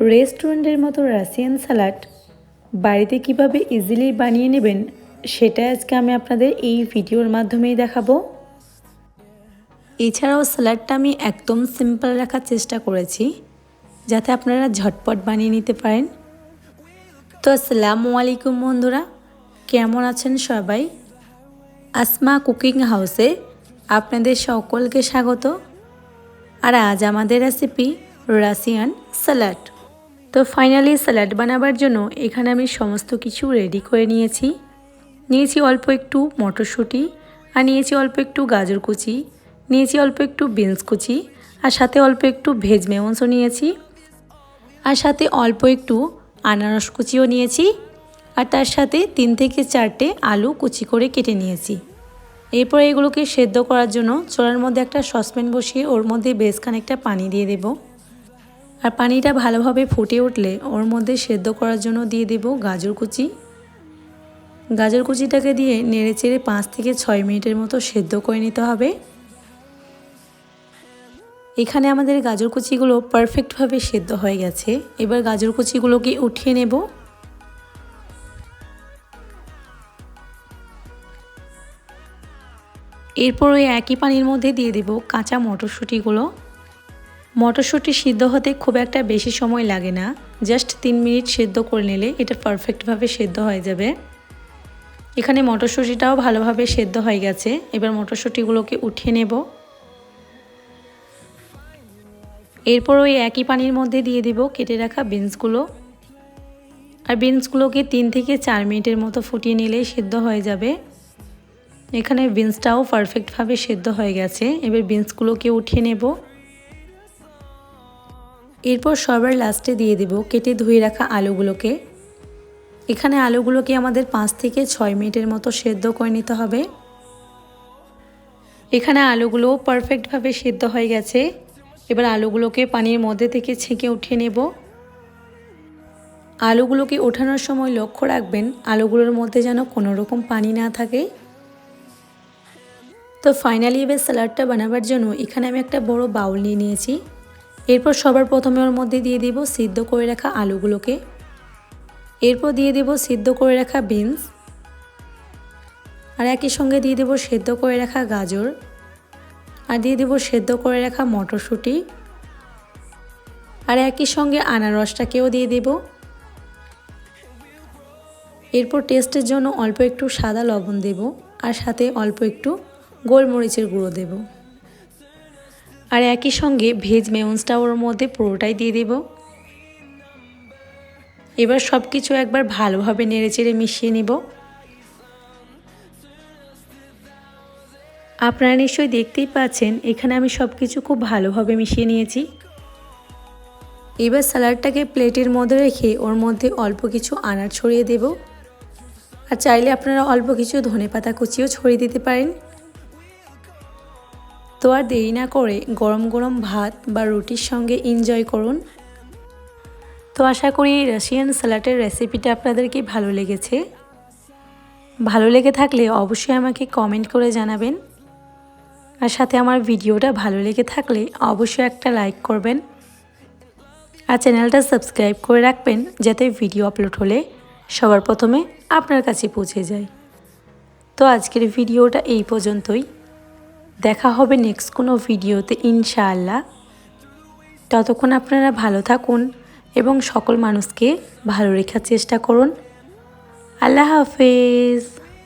রেস্টুরেন্টের মতো Russian salad বাড়িতে কীভাবে ইজিলি বানিয়ে নেবেন, সেটা আজকে আমি আপনাদের এই ভিডিওর মাধ্যমেই দেখাবো। এছাড়াও স্যালাডটা আমি একদম সিম্পল রাখার চেষ্টা করেছি, যাতে আপনারা ঝটপট বানিয়ে নিতে পারেন। তো আসসালামু আলাইকুম বন্ধুরা, কেমন আছেন সবাই? আসমা কুকিং হাউসে আপনাদের সকলকে স্বাগত। আর আজ আমাদের রেসিপি রাশিয়ান স্যালাড তো ফাইনালি স্যালাড বানাবার জন্য এখানে আমি সমস্ত কিছু রেডি করে নিয়েছি। নিয়েছি অল্প একটু মটরশুঁটি, আর নিয়েছি অল্প একটু গাজর কুচি, নিয়েছি অল্প একটু বিনস কুচি, আর সাথে অল্প একটু ভেজ মেমন্সও নিয়েছি। আর সাথে অল্প একটু আনারস কুচিও নিয়েছি, আর তার সাথে তিন থেকে চারটে আলু কুচি করে কেটে নিয়েছি। এরপর এগুলোকে সেদ্ধ করার জন্য চোলার মধ্যে একটা সসপ্যান বসিয়ে ওর মধ্যে বেশ খানিকটা পানি দিয়ে দেব। আর পানিটা ভালোভাবে ফুটে উঠলে ওর মধ্যে সেদ্ধ করার জন্য দিয়ে দেব গাজর কুচি। গাজর কুচিটাকে দিয়ে নেড়ে চেড়ে পাঁচ থেকে ছয় মিনিটের মতো সেদ্ধ করে নিতে হবে। এখানে আমাদের গাজর কুচিগুলো পারফেক্টভাবে সেদ্ধ হয়ে গেছে। এবার গাজর কুচিগুলোকে উঠিয়ে নেব। এরপর ওই একই পানির মধ্যে দিয়ে দেব কাঁচা মটরশুঁটিগুলো। মটরশুঁটি সিদ্ধ হতে খুব একটা বেশি সময় লাগে না। জাস্ট তিন মিনিট সেদ্ধ করে নিলে এটা পারফেক্টভাবে সেদ্ধ হয়ে যাবে। এখানে মটরশুঁটিটাও ভালোভাবে সেদ্ধ হয়ে গেছে। এবার মটরশুঁটিগুলোকে উঠিয়ে নেব। এরপর ওই একই পানির মধ্যে দিয়ে দেব কেটে রাখা বিনসগুলো। আর বিনসগুলোকে তিন থেকে চার মিনিটের মতো ফুটিয়ে নিলেই সেদ্ধ হয়ে যাবে। এখানে বিনসটাও পারফেক্টভাবে সেদ্ধ হয়ে গেছে। এবার বিনসগুলোকে উঠিয়ে নেব। এরপর সবার লাস্টে দিয়ে দেব কেটে ধুয়ে রাখা আলুগুলোকে। এখানে আলুগুলোকে আমাদের পাঁচ থেকে ছয় মিনিটের মতো সেদ্ধ করে নিতে হবে। এখানে আলুগুলোও পারফেক্টভাবে সেদ্ধ হয়ে গেছে। এবার আলুগুলোকে পানির মধ্যে থেকে ছেঁকে উঠিয়ে নেব। আলুগুলোকে ওঠানোর সময় লক্ষ্য রাখবেন, আলুগুলোর মধ্যে যেন কোনো রকম পানি না থাকে। তো ফাইনালি এবার স্যালাডটা বানাবার জন্য এখানে আমি একটা বড় বাউল নিয়ে নিয়েছি। এরপর সবার প্রথমে ওর মধ্যে দিয়ে দিব সিদ্ধ করে রাখা আলুগুলোকে। এরপর দিয়ে দেব সিদ্ধ করে রাখা বিনস। আর একই সঙ্গে দিয়ে দেব সেদ্ধ করে রাখা গাজর। আর দিয়ে দেব সেদ্ধ করে রাখা মটরশুঁটি। আর একই সঙ্গে আনারসটাকেও দিয়ে দেব। এরপর টেস্টের জন্য অল্প একটু সাদা লবণ দেব আর সাথে অল্প একটু গোলমরিচের গুঁড়ো দেব। আর একই সঙ্গে ভেজ মেমন্সটা ওর মধ্যে পুরোটাই দিয়ে দেব। এবার সব কিছু একবার ভালোভাবে নেড়েচেড়ে মিশিয়ে নেব। আপনারা নিশ্চয়ই দেখতেই পাচ্ছেন, এখানে আমি সব কিছু খুব ভালোভাবে মিশিয়ে নিয়েছি। এবার স্যালাডটাকে প্লেটের মধ্যে রেখে ওর মধ্যে অল্প কিছু আনার ছড়িয়ে দেব। আর চাইলে আপনারা অল্প কিছু ধনে পাতা কুচিও ছড়িয়ে দিতে পারেন। তো আর দেরি না করে গরম গরম ভাত বা রুটির সঙ্গে এনজয় করুন। তো আশা করি রাশিয়ান স্যালাডের রেসিপিটা আপনাদেরকে ভালো লেগেছে। ভালো লেগে থাকলে অবশ্যই আমাকে কমেন্ট করে জানাবেন। আর সাথে আমার ভিডিওটা ভালো লেগে থাকলে অবশ্যই একটা লাইক করবেন। আর চ্যানেলটা সাবস্ক্রাইব করে রাখবেন যাতে ভিডিও আপলোড হলে সবার প্রথমে আপনার কাছে পৌঁছে যায়। তো আজকের ভিডিওটা এই পর্যন্তই। দেখা হবে নেক্সট কোনো ভিডিওতে, ইনশাআল্লাহ। ততক্ষণ আপনারা ভালো থাকুন এবং সকল মানুষকে ভালো রেখার চেষ্টা করুন। আল্লাহ হাফেজ।